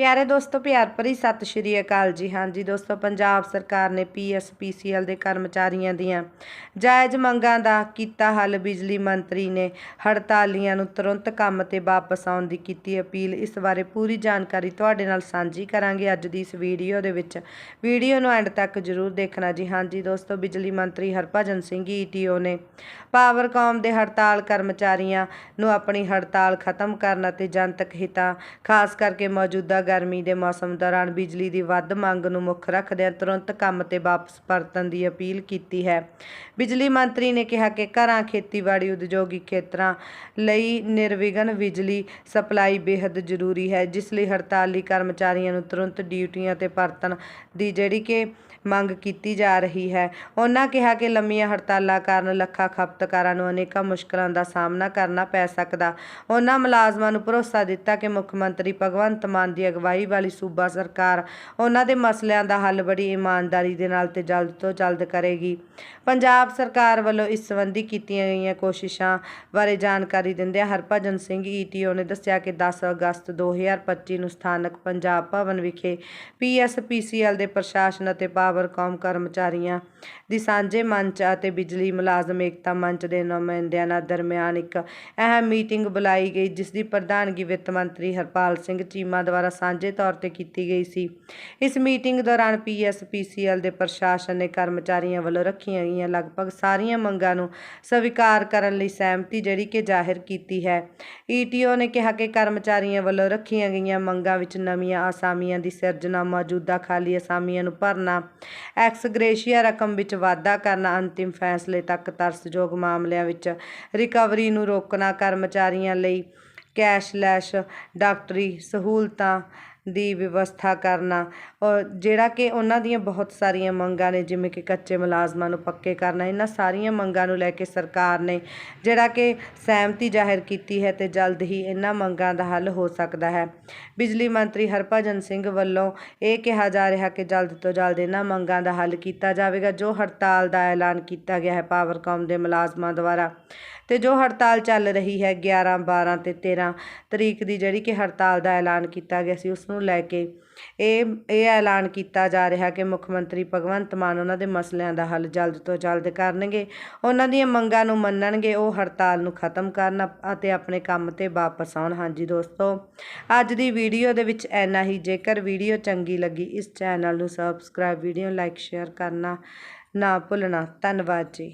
ਪਿਆਰੇ ਦੋਸਤੋ, ਪਿਆਰ ਭਰੀ ਸਤਿ ਸ਼੍ਰੀ ਅਕਾਲ ਜੀ। ਹਾਂਜੀ ਦੋਸਤੋ, ਪੰਜਾਬ ਸਰਕਾਰ ਨੇ ਪੀਐਸਪੀਸੀਐਲ ਦੇ ਕਰਮਚਾਰੀਆਂ ਦੀਆਂ ਜਾਇਜ਼ ਮੰਗਾਂ ਦਾ ਕੀਤਾ ਹੱਲ। ਬਿਜਲੀ ਮੰਤਰੀ ਨੇ ਹੜਤਾਲੀਆਂ ਨੂੰ ਤੁਰੰਤ ਕੰਮ ਤੇ ਵਾਪਸ ਆਉਣ ਦੀ ਕੀਤੀ ਅਪੀਲ। ਇਸ ਬਾਰੇ ਪੂਰੀ ਜਾਣਕਾਰੀ ਤੁਹਾਡੇ ਨਾਲ ਸਾਂਝੀ ਕਰਾਂਗੇ ਅੱਜ ਦੀ ਇਸ ਵੀਡੀਓ ਦੇ ਵਿੱਚ। ਵੀਡੀਓ ਨੂੰ ਐਂਡ ਤੱਕ ਜ਼ਰੂਰ ਦੇਖਣਾ ਜੀ। ਹਾਂਜੀ ਦੋਸਤੋ, ਬਿਜਲੀ ਮੰਤਰੀ ਹਰਭਜਨ ਸਿੰਘ ਈਟੀਓ ਨੇ ਪਾਵਰਕਾਮ ਦੇ ਹੜਤਾਲ ਕਰਮਚਾਰੀਆਂ ਨੂੰ ਆਪਣੀ ਹੜਤਾਲ ਖਤਮ ਕਰਨ ਅਤੇ ਜਨਤਕ ਹਿੱਤਾਂ ਖਾਸ ਕਰਕੇ ਮੌਜੂਦਾ ਗਰਮੀ ਦੇ ਮੌਸਮ ਦੌਰਾਨ ਬਿਜਲੀ ਦੀ ਵੱਧ ਮੰਗ ਨੂੰ ਮੁੱਖ ਰੱਖਦਿਆਂ ਤੁਰੰਤ ਕੰਮ ਤੇ ਵਾਪਸ ਪਰਤਣ ਦੀ ਅਪੀਲ ਕੀਤੀ ਹੈ। ਬਿਜਲੀ ਮੰਤਰੀ ਨੇ ਕਿਹਾ ਕਿ ਘਰਾਂ, ਖੇਤੀਬਾੜੀ, ਉਦਯੋਗਿਕ ਖੇਤਰਾਂ ਲਈ ਨਿਰਵਿਘਨ ਬਿਜਲੀ ਸਪਲਾਈ ਬੇहद ਜ਼ਰੂਰੀ ਹੈ, ਜਿਸ ਲਈ ਹੜਤਾਲੀ ਕਰਮਚਾਰੀਆਂ ਨੂੰ ਤੁਰੰਤ ਡਿਊਟੀਆਂ ਤੇ ਪਰਤਣ ਦੀ ਜਿਹੜੀ ਕਿ ਮੰਗ ਕੀਤੀ ਜਾ ਰਹੀ ਹੈ। ਉਹਨਾਂ ਕਿਹਾ ਕਿ ਲੰਮੀਆਂ ਹੜਤਾਲਾਂ ਕਾਰਨ ਲੱਖਾਂ ਖਪਤਕਾਰਾਂ ਨੂੰ ਅਨੇਕਾਂ ਮੁਸ਼ਕਲਾਂ ਦਾ ਸਾਹਮਣਾ ਕਰਨਾ ਪੈ ਸਕਦਾ। ਉਹਨਾਂ ਮੁਲਾਜ਼ਮਾਂ ਨੂੰ ਭਰੋਸਾ ਦਿੱਤਾ ਕਿ ਮੁੱਖ ਮੰਤਰੀ ਭਗਵੰਤ ਮਾਨ ਦੀ ਅਗਵਾਈ ਵਾਲੀ ਸੂਬਾ ਸਰਕਾਰ ਉਹਨਾਂ ਦੇ ਮਸਲਿਆਂ ਦਾ ਹੱਲ ਬੜੀ ਇਮਾਨਦਾਰੀ ਦੇ ਨਾਲ ਤੇ ਜਲਦ ਤੋਂ ਜਲਦ ਕਰੇਗੀ। ਪੰਜਾਬ ਸਰਕਾਰ ਵੱਲੋਂ ਇਸ ਸੰਬੰਧੀ ਕੀਤੀਆਂ ਗਈਆਂ ਕੋਸ਼ਿਸ਼ਾਂ ਬਾਰੇ ਜਾਣਕਾਰੀ ਦਿੰਦਿਆਂ ਹਰਭਜਨ ਸਿੰਘ ਈਟੀਓ ਨੇ ਦੱਸਿਆ ਕਿ 10 ਅਗਸਤ 2025 ਨੂੰ ਸਥਾਨਕ ਪੰਜਾਬ ਭਵਨ ਵਿਖੇ ਪੀਐਸਪੀਸੀਐਲ ਦੇ ਪ੍ਰਸ਼ਾਸਨ ਅਤੇ ਪਾਵਰਕਾਮ ਕਰਮਚਾਰੀਆਂ ਦੀ ਸਾਂਝੇ ਮੰਚ ਅਤੇ ਬਿਜਲੀ ਮੁਲਾਜ਼ਮ ਏਕਤਾ ਮੰਚ ਦੇ ਨੁਮਾਇੰਦਿਆਂ ਦਰਮਿਆਨ ਇੱਕ ਅਹਿਮ ਮੀਟਿੰਗ ਬੁਲਾਈ ਗਈ, ਜਿਸ ਦੀ ਪ੍ਰਧਾਨਗੀ ਵਿੱਤ ਮੰਤਰੀ ਹਰਪਾਲ ਸਿੰਘ ਚੀਮਾ ਦੁਆਰਾ ਸਾਂਝੇ ਤੌਰ ਤੇ ਕੀਤੀ ਗਈ ਸੀ। ਇਸ ਮੀਟਿੰਗ ਦੌਰਾਨ ਪੀਐਸਪੀਸੀਐਲ ਦੇ ਪ੍ਰਸ਼ਾਸਨ ਨੇ ਕਰਮਚਾਰੀਆਂ ਵੱਲੋਂ ਰੱਖੀਆਂ ਗਈਆਂ ਲਗਭਗ ਸਾਰੀਆਂ ਮੰਗਾਂ ਨੂੰ ਸਵੀਕਾਰ ਕਰਨ ਲਈ ਸਹਿਮਤੀ ਜਿਹੜੀ ਕਿ ਜ਼ਾਹਿਰ ਕੀਤੀ ਹੈ। ਈਟੀਓ ਨੇ ਕਿਹਾ ਕਿ ਕਰਮਚਾਰੀਆਂ ਵੱਲੋਂ ਰੱਖੀਆਂ ਗਈਆਂ ਮੰਗਾਂ ਵਿੱਚ ਨਵੀਆਂ ਅਸਾਮੀਆਂ ਦੀ ਸਿਰਜਣਾ, ਮੌਜੂਦਾ ਖਾਲੀ ਅਸਾਮੀਆਂ ਨੂੰ ਭਰਨਾ, ਐਕਸ ਗ੍ਰੇਸ਼ੀਆ ਰਕਮ ਵਿੱਚ ਵਾਧਾ ਕਰਨਾ ਅੰਤਿਮ ਫੈਸਲੇ ਤੱਕ ਤਰਸਯੋਗ ਮਾਮਲਿਆਂ ਵਿੱਚ ਰਿਕਵਰੀ ਨੂੰ ਰੋਕਣਾ ਕਰਮਚਾਰੀਆਂ ਲਈ ਕੈਸ਼ਲੈਸ, ਡਾਕਟਰੀ ਸਹੂਲਤਾਂ ਦੀ ਵਿਵਸਥਾ ਕਰਨਾ। ਔਰ ਜਿਹੜਾ ਕਿ ਉਹਨਾਂ ਦੀਆਂ ਬਹੁਤ ਸਾਰੀਆਂ ਮੰਗਾਂ ਨੇ, ਜਿਵੇਂ ਕਿ ਕੱਚੇ ਮੁਲਾਜ਼ਮਾਂ ਨੂੰ ਪੱਕੇ ਕਰਨਾ, ਇਹਨਾਂ ਸਾਰੀਆਂ ਮੰਗਾਂ ਨੂੰ ਲੈ ਕੇ ਸਰਕਾਰ ਨੇ ਜਿਹੜਾ ਕਿ ਸਹਿਮਤੀ ਜ਼ਾਹਿਰ ਕੀਤੀ ਹੈ ਤੇ ਜਲਦ ਹੀ ਇਹਨਾਂ ਮੰਗਾਂ ਦਾ ਹੱਲ ਹੋ ਸਕਦਾ ਹੈ। ਬਿਜਲੀ ਮੰਤਰੀ ਹਰਭਜਨ ਸਿੰਘ ਵੱਲੋਂ ਇਹ ਕਿਹਾ ਜਾ ਰਿਹਾ ਕਿ ਜਲਦ ਤੋਂ ਜਲਦ ਇਹਨਾਂ ਮੰਗਾਂ ਦਾ ਹੱਲ ਕੀਤਾ ਜਾਵੇਗਾ, ਜੋ ਹੜਤਾਲ ਦਾ ਐਲਾਨ ਕੀਤਾ ਗਿਆ ਹੈ ਪਾਵਰਕਾਮ ਦੇ ਮੁਲਾਜ਼ਮਾਂ ਦੁਆਰਾ। ਤੇ ਜੋ ਹੜਤਾਲ ਚੱਲ ਰਹੀ ਹੈ 11 12 ਤੇ 13 ਤਰੀਕ ਦੀ, ਜਿਹੜੀ ਕਿ ਹੜਤਾਲ ਦਾ ਐਲਾਨ ਕੀਤਾ ਗਿਆ ਸੀ, ਉਸ ਨੂੰ ਲੈ ਕੇ। ਇਹ ਇਹ ਐਲਾਨ ਕੀਤਾ ਜਾ ਰਿਹਾ ਕਿ ਮੁੱਖ ਮੰਤਰੀ ਭਗਵੰਤ ਮਾਨ ਉਹਨਾਂ ਦੇ ਮਸਲਿਆਂ ਦਾ ਹੱਲ ਜਲਦ ਤੋਂ ਜਲਦ ਕਰਨਗੇ। ਉਹਨਾਂ ਦੀਆਂ ਮੰਗਾਂ ਨੂੰ ਮੰਨਣਗੇ, ਉਹ ਹੜਤਾਲ ਨੂੰ ਖਤਮ ਕਰਨ ਅਤੇ ਆਪਣੇ ਕੰਮ ਤੇ ਵਾਪਸ ਆਉਣ। ਹਾਂਜੀ ਦੋਸਤੋ, ਅੱਜ ਦੀ ਵੀਡੀਓ ਦੇ ਵਿੱਚ ਇੰਨਾ ਹੀ। ਜੇਕਰ ਵੀਡੀਓ ਚੰਗੀ ਲੱਗੀ, ਇਸ ਚੈਨਲ ਨੂੰ ਸਬਸਕ੍ਰਾਈਬ ਵੀਡੀਓ ਲਾਈਕ ਸ਼ੇਅਰ ਕਰਨਾ ਨਾ ਭੁੱਲਣਾ। ਧੰਨਵਾਦ ਜੀ।